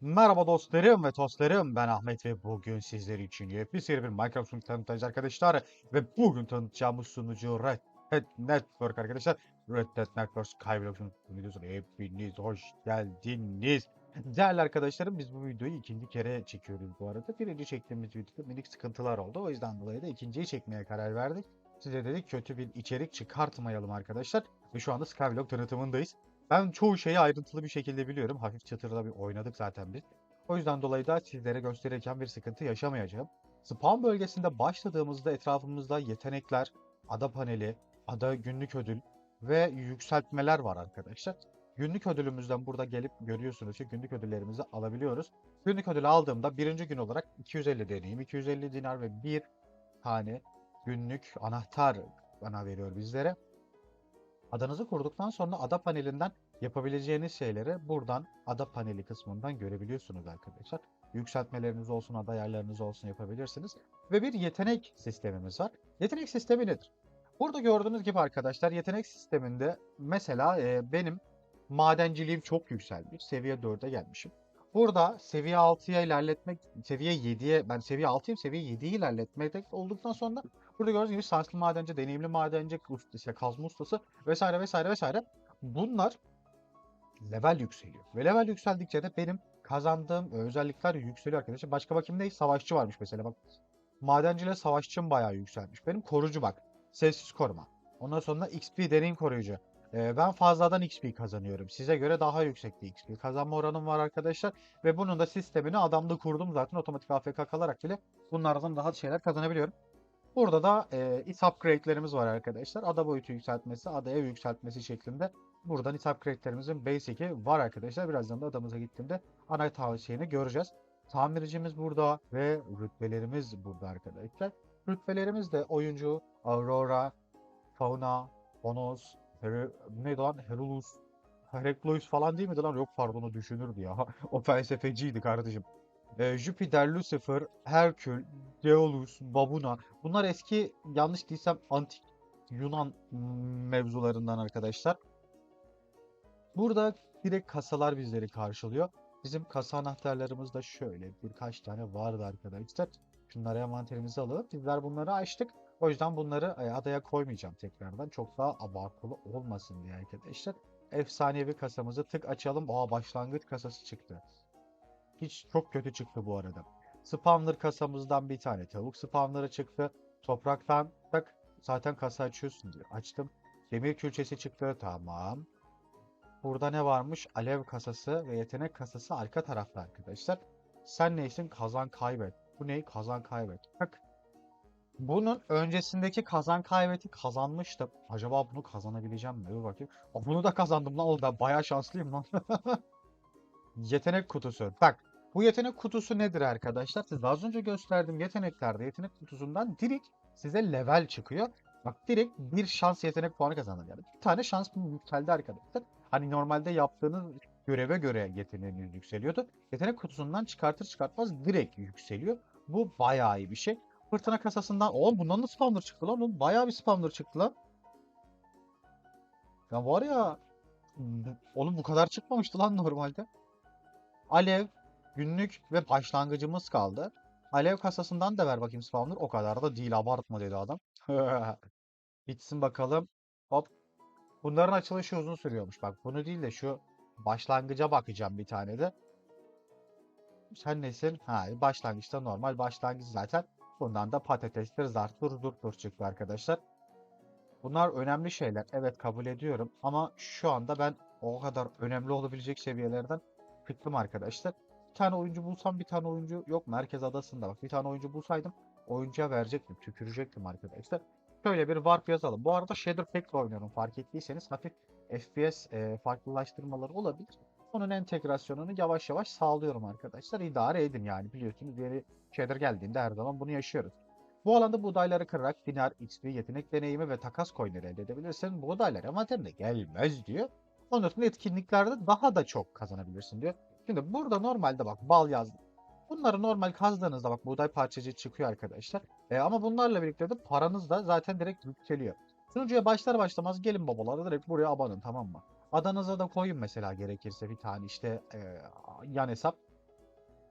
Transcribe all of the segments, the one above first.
Merhaba dostlarım ve tostlarım ben Ahmet ve bugün sizler için yepyeni bir Minecraft sunucu tanıtacağız arkadaşlar ve bugün tanıtacağımız sunucu Red Hat Network arkadaşlar Red Hat Network Skyblock'un videosuna hepiniz hoş geldiniz. Değerli arkadaşlarım biz bu videoyu ikinci kere çekiyoruz bu arada. Birinci çektiğimiz videoda minik sıkıntılar oldu. O yüzden dolayı da ikinciyi çekmeye karar verdik. Size dedik kötü bir içerik çıkartmayalım arkadaşlar. Ve şu anda Skyblock tanıtımındayız. Ben çoğu şeyi ayrıntılı bir şekilde biliyorum. Hafif çıtırda bir oynadık zaten biz. O yüzden dolayı da sizlere gösterirken bir sıkıntı yaşamayacağım. Spawn bölgesinde başladığımızda etrafımızda yetenekler, ada paneli, ada günlük ödül ve yükseltmeler var arkadaşlar. Günlük ödülümüzden burada gelip görüyorsunuz ki günlük ödüllerimizi alabiliyoruz. Günlük ödülü aldığımda birinci gün olarak 250 deneyim, 250 dinar ve bir tane günlük anahtar bana veriyor bizlere. Adanızı kurduktan sonra ada panelinden yapabileceğiniz şeyleri buradan ada paneli kısmından görebiliyorsunuz arkadaşlar. Yükseltmeleriniz olsun, ada ayarlarınız olsun yapabilirsiniz. Ve bir yetenek sistemimiz var. Yetenek sistemi nedir? Burada gördüğünüz gibi arkadaşlar yetenek sisteminde mesela e, benim madenciliğim çok yükselmiş. Seviye 4'e gelmişim. Burada seviye 6'ya ilerletmek, seviye 7'ye, ben seviye 6'yım, seviye 7'yi ilerletmek olduktan sonra burada gördüğünüz gibi şanslı madenci, deneyimli madenci, ust- işte kazma ustası vesaire vesaire vesaire. Bunlar level yükseliyor. Ve level yükseldikçe de benim kazandığım özellikler yükseliyor arkadaşlar. Başka bakayım ne? Savaşçı varmış mesela bak. Madenciyle savaşçım bayağı yükselmiş. Benim korucu bak. Sessiz koruma. Ondan sonra XP deneyim koruyucu. Ben fazladan XP kazanıyorum. Size göre daha yüksek bir XP kazanma oranım var arkadaşlar. Ve bunun da sistemini adamda kurdum zaten. Otomatik AFK kalarak bile bunlardan daha şeyler kazanabiliyorum. Burada da e, it upgrade'lerimiz var arkadaşlar. Ada boyutu yükseltmesi, ada ev yükseltmesi şeklinde. Buradan it upgrade'lerimizin basic'i var arkadaşlar. Birazdan da adamıza gittiğimde ana tavsiyeni göreceğiz. Tamircimiz burada ve rütbelerimiz burada arkadaşlar. Rütbelerimiz de oyuncu, Aurora, Fauna, Bonos, Her neydi lan? Herulus, Heraclus falan değil miydi lan? Yok pardon o düşünürdü ya. o felsefeciydi kardeşim. Ee, Jüpiter, Lucifer, Herkül, Deolus, Babuna. Bunlar eski yanlış değilsem antik Yunan mevzularından arkadaşlar. Burada direkt kasalar bizleri karşılıyor. Bizim kasa anahtarlarımız da şöyle birkaç tane vardı arkadaşlar. Şunları envanterimize alalım. Bizler bunları açtık. O yüzden bunları e, adaya koymayacağım tekrardan. Çok daha abartılı olmasın diye arkadaşlar. Efsanevi kasamızı tık açalım. Aa başlangıç kasası çıktı. Hiç çok kötü çıktı bu arada. Spawner kasamızdan bir tane tavuk spawner'ı çıktı. Topraktan tak zaten kasa açıyorsun diyor. Açtım. Demir külçesi çıktı. Tamam. Burada ne varmış? Alev kasası ve yetenek kasası arka tarafta arkadaşlar. Sen neysin? Kazan kaybet. Bu ne? Kazan kaybet. Bak. Bunun öncesindeki kazan kaybeti kazanmıştım. Acaba bunu kazanabileceğim mi? Dur bakayım. Aa, bunu da kazandım lan. Oğlum ben bayağı şanslıyım lan. Yetenek kutusu. Bak bu yetenek kutusu nedir arkadaşlar? Size az önce gösterdiğim yeteneklerde yetenek kutusundan direkt size level çıkıyor. Bak direkt bir şans yetenek puanı kazandın yani. Bir tane şans yükseldi arkadaşlar. Hani normalde yaptığınız göreve göre yeteneğiniz yükseliyordu. Yetenek kutusundan çıkartır çıkartmaz direkt yükseliyor. Bu bayağı iyi bir şey. Fırtına kasasından... Oğlum bundan da spawner çıktı lan. Oğlum bayağı bir spawner çıktı lan. Ya var ya... Oğlum bu kadar çıkmamıştı lan normalde. Alev, günlük ve başlangıcımız kaldı. Alev kasasından da ver bakayım spawner. O kadar da değil abartma dedi adam. Bitsin bakalım. Hop. Bunların açılışı uzun sürüyormuş. Bak bunu değil de şu başlangıca bakacağım bir tane de. Sen nesin? Ha başlangıçta normal başlangıç zaten. Bundan da patatestir zartur zurtur çıktı arkadaşlar. Bunlar önemli şeyler. Evet kabul ediyorum. Ama şu anda ben o kadar önemli olabilecek seviyelerden çıktım arkadaşlar. Bir tane oyuncu bulsam bir tane oyuncu yok. Merkez adasında bak bir tane oyuncu bulsaydım oyuncuya verecektim. Tükürecektim arkadaşlar. Şöyle bir warp yazalım. Bu arada Shader Pack'le oynuyorum fark ettiyseniz. Hafif FPS e, farklılaştırmaları olabilir. Onun entegrasyonunu yavaş yavaş sağlıyorum arkadaşlar. İdare edin yani biliyorsunuz yeni Shader geldiğinde her zaman bunu yaşıyoruz. Bu alanda buğdayları kırarak dinar, XP, yetenek deneyimi ve takas coinleri elde edebilirsin. Buğdaylar envanterine gelmez diyor. Sonra etkinliklerde daha da çok kazanabilirsin diyor. Şimdi burada normalde bak bal yazdım. Bunları normal kazdığınızda bak buğday parçacığı çıkıyor arkadaşlar. E, ama bunlarla birlikte de paranız da zaten direkt yükseliyor. Sunucuya başlar başlamaz gelin babalar direkt buraya abanın tamam mı? Adanıza da koyun mesela gerekirse bir tane işte e, yan hesap.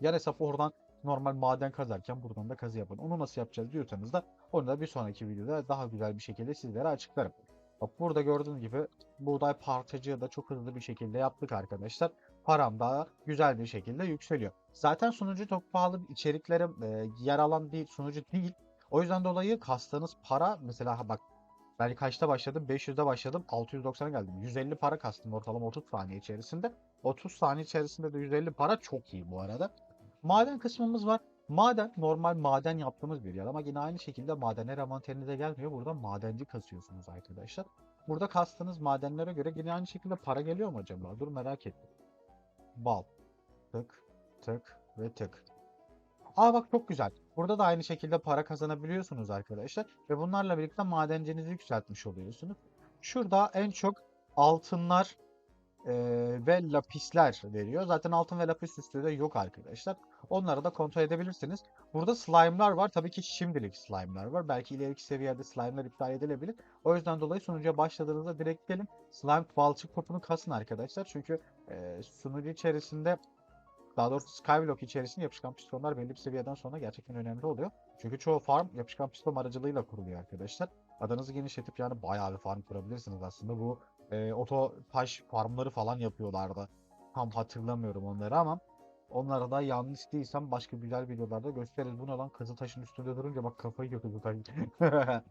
Yan hesap oradan normal maden kazarken buradan da kazı yapın. Onu nasıl yapacağız diyorsanız da onu da bir sonraki videoda daha güzel bir şekilde sizlere açıklarım. Bak burada gördüğünüz gibi buğday parçacığı da çok hızlı bir şekilde yaptık arkadaşlar. Param da güzel bir şekilde yükseliyor. Zaten sunucu çok pahalı içeriklere e, yer alan bir sunucu değil. O yüzden dolayı kastığınız para mesela bak ben kaçta başladım? 500'de başladım. 690'a geldim. 150 para kastım ortalama 30 saniye içerisinde. 30 saniye içerisinde de 150 para çok iyi bu arada. Maden kısmımız var. Maden normal maden yaptığımız bir yer ama yine aynı şekilde madenler avanterinize gelmiyor. Burada madenci kasıyorsunuz arkadaşlar. Burada kastığınız madenlere göre yine aynı şekilde para geliyor mu acaba? Dur merak ettim. Bal. Tık, tık ve tık. Aa bak çok güzel. Burada da aynı şekilde para kazanabiliyorsunuz arkadaşlar. Ve bunlarla birlikte madencinizi yükseltmiş oluyorsunuz. Şurada en çok altınlar eee, ve lapisler veriyor. Zaten altın ve lapis listede yok arkadaşlar. Onları da kontrol edebilirsiniz. Burada slime'lar var. Tabii ki şimdilik slime'lar var. Belki ileriki seviyede slime'lar iptal edilebilir. O yüzden dolayı sunucuya başladığınızda direkt gelin slime balçık topunu kasın arkadaşlar. Çünkü eee, sunucu içerisinde daha doğrusu Skyblock içerisinde yapışkan pistonlar belli bir seviyeden sonra gerçekten önemli oluyor. Çünkü çoğu farm yapışkan piston aracılığıyla kuruluyor arkadaşlar. Adanızı genişletip yani bayağı bir farm kurabilirsiniz aslında. Bu e, oto taş farmları falan yapıyorlardı. Tam hatırlamıyorum onları ama onlara da yanlış değilsem başka güzel videolarda gösteririz. Bu ne lan Kızıltaş'ın üstünde durunca bak kafayı yiyor Kızıltaş.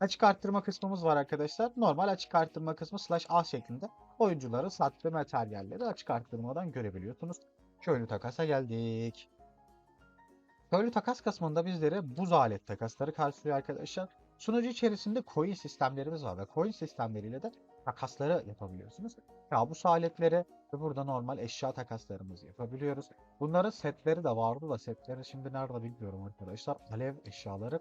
açık arttırma kısmımız var arkadaşlar. Normal açık arttırma kısmı slash A şeklinde. Oyuncuların sattığı materyalleri açık arttırmadan görebiliyorsunuz. Köylü takasa geldik. Köylü takas kısmında bizlere buz alet takasları karşılıyor arkadaşlar. Sunucu içerisinde coin sistemlerimiz var ve coin sistemleriyle de takasları yapabiliyorsunuz. Kabus aletleri ve burada normal eşya takaslarımızı yapabiliyoruz. Bunların setleri de vardı da setleri şimdi nerede bilmiyorum arkadaşlar. Alev eşyaları.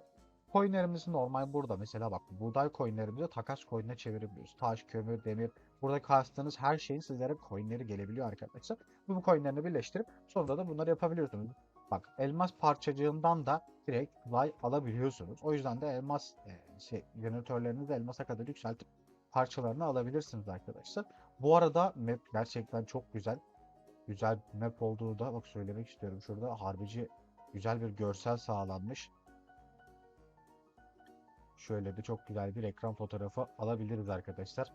Coinlerimiz normal burada. Mesela bak buğday coinlerimizi takas coin'e çevirebiliyoruz. Taş, kömür, demir. Burada kastığınız her şeyin sizlere coinleri gelebiliyor arkadaşlar. Bu coinlerini birleştirip sonra da bunları yapabiliyorsunuz. Bak elmas parçacığından da direkt kolay alabiliyorsunuz. O yüzden de elmas e, şey, jeneratörlerinizi elmasa kadar yükseltip parçalarını alabilirsiniz arkadaşlar. Bu arada map gerçekten çok güzel. Güzel bir map olduğu da bak söylemek istiyorum. Şurada harbici güzel bir görsel sağlanmış. Şöyle de çok güzel bir ekran fotoğrafı alabiliriz arkadaşlar.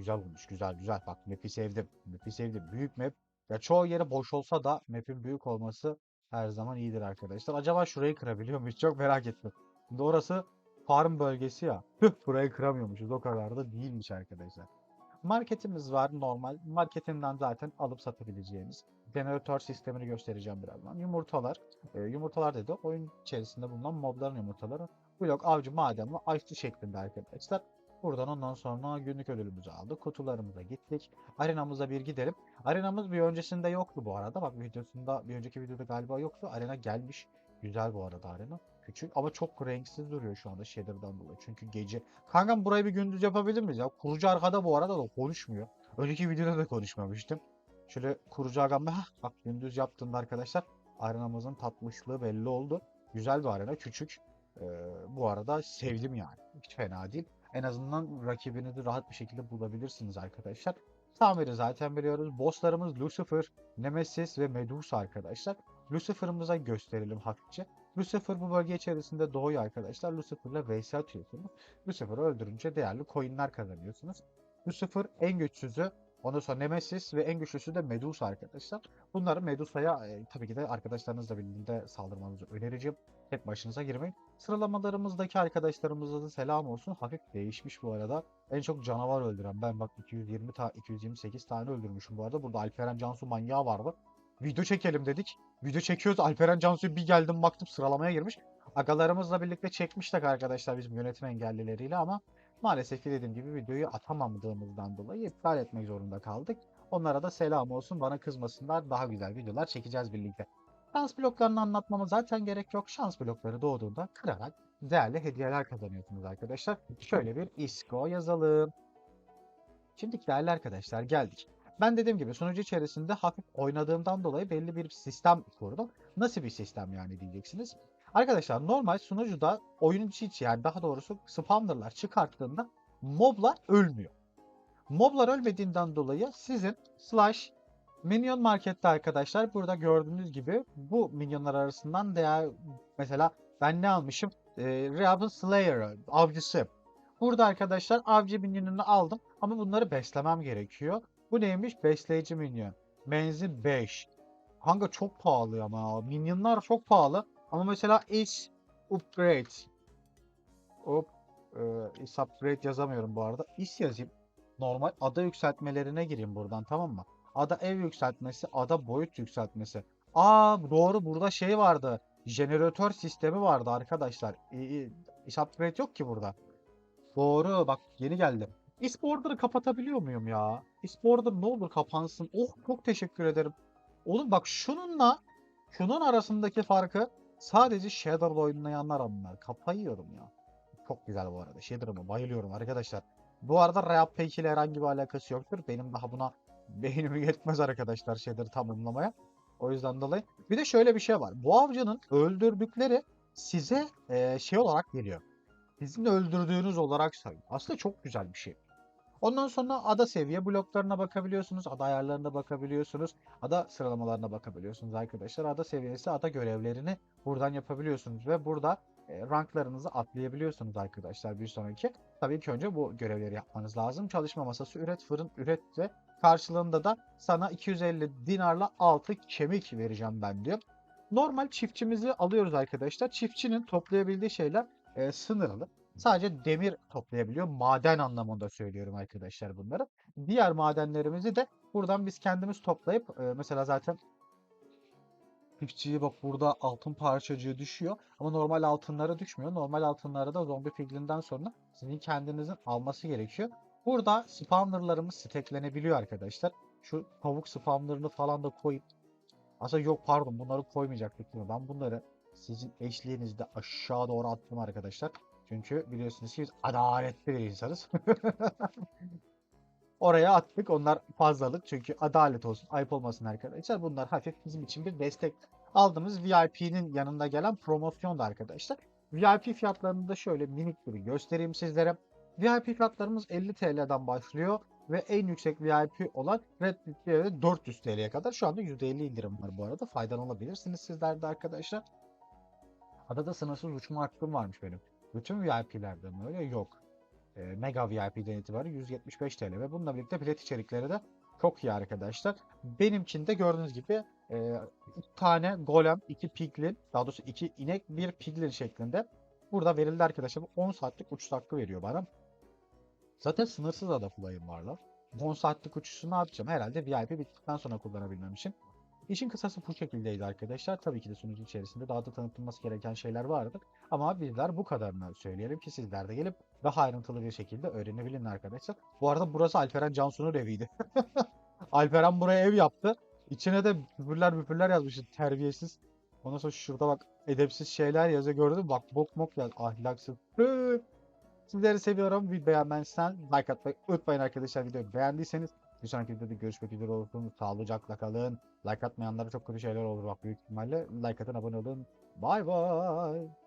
Güzel olmuş. Güzel güzel. Bak map'i sevdim. Map'i sevdim. Büyük map. Ya çoğu yeri boş olsa da map'in büyük olması her zaman iyidir arkadaşlar. Acaba şurayı kırabiliyor muyuz? Çok merak ettim. Şimdi orası farm bölgesi ya. Tüh, burayı kıramıyormuşuz. O kadar da değilmiş arkadaşlar. Marketimiz var normal. Marketinden zaten alıp satabileceğiniz. Jeneratör sistemini göstereceğim birazdan. Yumurtalar. E, yumurtalar dedi. Oyun içerisinde bulunan mobların yumurtaları. Blok, avcı, maden ve açtı şeklinde arkadaşlar. Buradan ondan sonra günlük ödülümüzü aldık. Kutularımıza gittik. Arenamıza bir gidelim. Arenamız bir öncesinde yoktu bu arada. Bak videosunda bir önceki videoda galiba yoktu. Arena gelmiş. Güzel bu arada arena. Küçük ama çok renksiz duruyor şu anda shader'dan dolayı. Çünkü gece. Kankam burayı bir gündüz yapabilir miyiz ya? Kurucu arkada bu arada da konuşmuyor. Önceki videoda da konuşmamıştım. Şöyle kurucu hah, bak gündüz yaptığında arkadaşlar arenamızın tatlışlığı belli oldu. Güzel bir arena. Küçük. Ee, bu arada sevdim yani. Hiç fena değil. En azından rakibinizi rahat bir şekilde bulabilirsiniz arkadaşlar. Tamiri zaten biliyoruz. Bosslarımız Lucifer, Nemesis ve Medusa arkadaşlar. Lucifer'ımıza gösterelim hafifçe. Lucifer bu bölge içerisinde doğuyor arkadaşlar. Lucifer'la vs atıyorsunuz. Lucifer'ı öldürünce değerli coinler kazanıyorsunuz. Lucifer en güçsüzü. Ondan sonra Nemesis ve en güçlüsü de Medusa arkadaşlar. Bunları Medusa'ya e, tabii ki de arkadaşlarınızla birlikte saldırmanızı önereceğim. Tek başınıza girmeyin. Sıralamalarımızdaki arkadaşlarımıza da selam olsun. Hafif değişmiş bu arada. En çok canavar öldüren ben bak 220 ta 228 tane öldürmüşüm bu arada. Burada Alperen Cansu manyağı vardı. Video çekelim dedik. Video çekiyoruz. Alperen Cansu'ya bir geldim baktım sıralamaya girmiş. Agalarımızla birlikte çekmiştik arkadaşlar bizim yönetim engellileriyle ama maalesef ki dediğim gibi videoyu atamadığımızdan dolayı iptal etmek zorunda kaldık. Onlara da selam olsun. Bana kızmasınlar. Daha güzel videolar çekeceğiz birlikte. Şans bloklarını anlatmama zaten gerek yok. Şans blokları doğduğunda kırarak değerli hediyeler kazanıyorsunuz arkadaşlar. Şöyle bir ISKO yazalım. Şimdi değerli arkadaşlar geldik. Ben dediğim gibi sunucu içerisinde hafif oynadığımdan dolayı belli bir sistem kurdum. Nasıl bir sistem yani diyeceksiniz. Arkadaşlar normal sunucuda oyun içi içi yani daha doğrusu spawnerlar çıkarttığında moblar ölmüyor. Moblar ölmediğinden dolayı sizin slash Minyon Market'te arkadaşlar burada gördüğünüz gibi bu minyonlar arasından değer mesela ben ne almışım? Ee, Raven Slayer avcısı. Burada arkadaşlar avcı minyonunu aldım ama bunları beslemem gerekiyor. Bu neymiş? Besleyici minyon. Menzil 5. Kanka çok pahalı ama. Minyonlar çok pahalı. Ama mesela is upgrade. Hop. E, is upgrade yazamıyorum bu arada. Is yazayım. Normal ada yükseltmelerine gireyim buradan tamam mı? Ada ev yükseltmesi, ada boyut yükseltmesi. Aa doğru burada şey vardı. Jeneratör sistemi vardı arkadaşlar. İs upgrade yok ki burada. Doğru bak yeni geldi. Is border'ı kapatabiliyor muyum ya? Is border ne olur kapansın. Oh çok teşekkür ederim. Oğlum bak şununla şunun arasındaki farkı sadece Shader'da oynayanlar anlar. Kafayı ya. Çok güzel bu arada. Shader'ıma bayılıyorum arkadaşlar. Bu arada Pay ile herhangi bir alakası yoktur. Benim daha buna beynim yetmez arkadaşlar Shader'ı tamamlamaya. O yüzden dolayı. Bir de şöyle bir şey var. Bu avcının öldürdükleri size eee, şey olarak geliyor. Sizin öldürdüğünüz olarak sayıyor. Aslında çok güzel bir şey. Ondan sonra ada seviye bloklarına bakabiliyorsunuz. Ada ayarlarına bakabiliyorsunuz. Ada sıralamalarına bakabiliyorsunuz arkadaşlar. Ada seviyesi, ada görevlerini buradan yapabiliyorsunuz. Ve burada e, ranklarınızı atlayabiliyorsunuz arkadaşlar bir sonraki. Tabii ki önce bu görevleri yapmanız lazım. Çalışma masası üret, fırın üret ve karşılığında da sana 250 dinarla 6 kemik vereceğim ben diyor. Normal çiftçimizi alıyoruz arkadaşlar. Çiftçinin toplayabildiği şeyler e, sınırlı. Sadece demir toplayabiliyor. Maden anlamında söylüyorum arkadaşlar bunları. Diğer madenlerimizi de buradan biz kendimiz toplayıp e, mesela zaten çiftçiyi bak burada altın parçacığı düşüyor ama normal altınlara düşmüyor. Normal altınlara da zombi piglinden sonra sizin kendinizin alması gerekiyor. Burada spawnerlarımız steklenebiliyor arkadaşlar. Şu tavuk spawnerını falan da koyup aslında yok pardon bunları koymayacaktık değil? Ben bunları sizin eşliğinizde aşağı doğru attım arkadaşlar. Çünkü biliyorsunuz ki biz adaletli bir insanız. Oraya attık. Onlar fazlalık. Çünkü adalet olsun. Ayıp olmasın arkadaşlar. Bunlar hafif bizim için bir destek. Aldığımız VIP'nin yanında gelen promosyon da arkadaşlar. VIP fiyatlarını da şöyle minik bir göstereyim sizlere. VIP fiyatlarımız 50 TL'den başlıyor ve en yüksek VIP olan Red Dead'de 400 TL'ye kadar. Şu anda %50 indirim var bu arada. Faydalanabilirsiniz sizler de arkadaşlar. Adada sınırsız uçma hakkım varmış benim. Bütün VIP'lerde mi öyle? Yok. E, Mega VIP'den itibaren 175 TL ve bununla birlikte bilet içerikleri de çok iyi arkadaşlar. Benimkinde gördüğünüz gibi e, iki tane golem, iki piglin, daha doğrusu iki inek, bir piglin şeklinde burada verildi arkadaşlar. Bu 10 saatlik uçuş hakkı veriyor bana. Zaten sınırsız ada fly'ım var lan. Bu 10 saatlik uçuşu ne yapacağım? Herhalde VIP bittikten sonra kullanabilmem için. İşin kısası bu şekildeydi arkadaşlar. Tabii ki de sunucu içerisinde daha da tanıtılması gereken şeyler vardı. Ama bizler bu kadarını söyleyelim ki sizler de gelip daha ayrıntılı bir şekilde öğrenebilin arkadaşlar. Bu arada burası Alperen Cansu'nun eviydi. Alperen buraya ev yaptı. İçine de müfürler müfürler yazmıştı terbiyesiz. Ondan sonra şurada bak edepsiz şeyler yazıyor gördün? Bak bok mok yaz ahlaksız. Sizleri seviyorum. Bir beğenmezsen like atmayı unutmayın arkadaşlar. Videoyu beğendiyseniz bir sonraki videoda görüşmek üzere olsun. Sağlıcakla kalın. Like atmayanlara çok kötü şeyler olur bak büyük ihtimalle. Like atın abone olun. Bye bye.